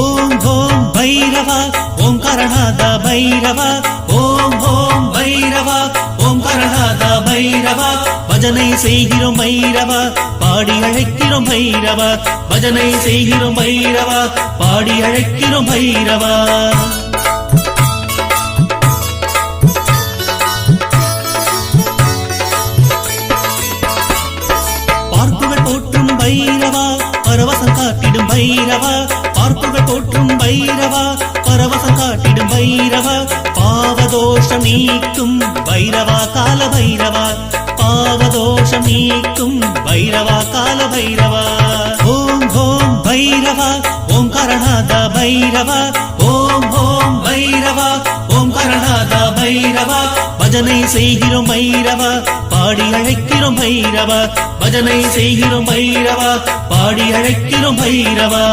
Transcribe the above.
ஓம் ஓம் பைரவா ஓம் கரணாத பைரவா. ஓம் ஓம் பைரவா ஓம் கரணாத பைரவா. பஜனை செய்கிறோம் பைரவா பாடி அழைக்கிறோம் பைரவா. பஜனை செய்கிறோம் பைரவா பாடி அழைக்கிறோம் பைரவா. பார்ப்புகள் போற்றும் பைரவா பைரவா பார்ப்புகள் போற்றும் பைரவா பரவசம் காட்டிடும் பைரவா பாவதோஷம் நீக்கும் பைரவா கால பைரவா பாவதோஷம் நீக்கும் பைரவா கால பைரவா. ஓம் ஓம் பைரவா ஓம் கரணாத பைரவா ஓம் ஓம் பைரவா ஓம் கரணாத பைரவா. பஜனை செய்கிறோம் ஐரவா பாடி அழைக்கிறோம் ஐரவா பஜனை செய்கிறோம் ஐரவா பாடி அழைக்கிறோம் ஐரவா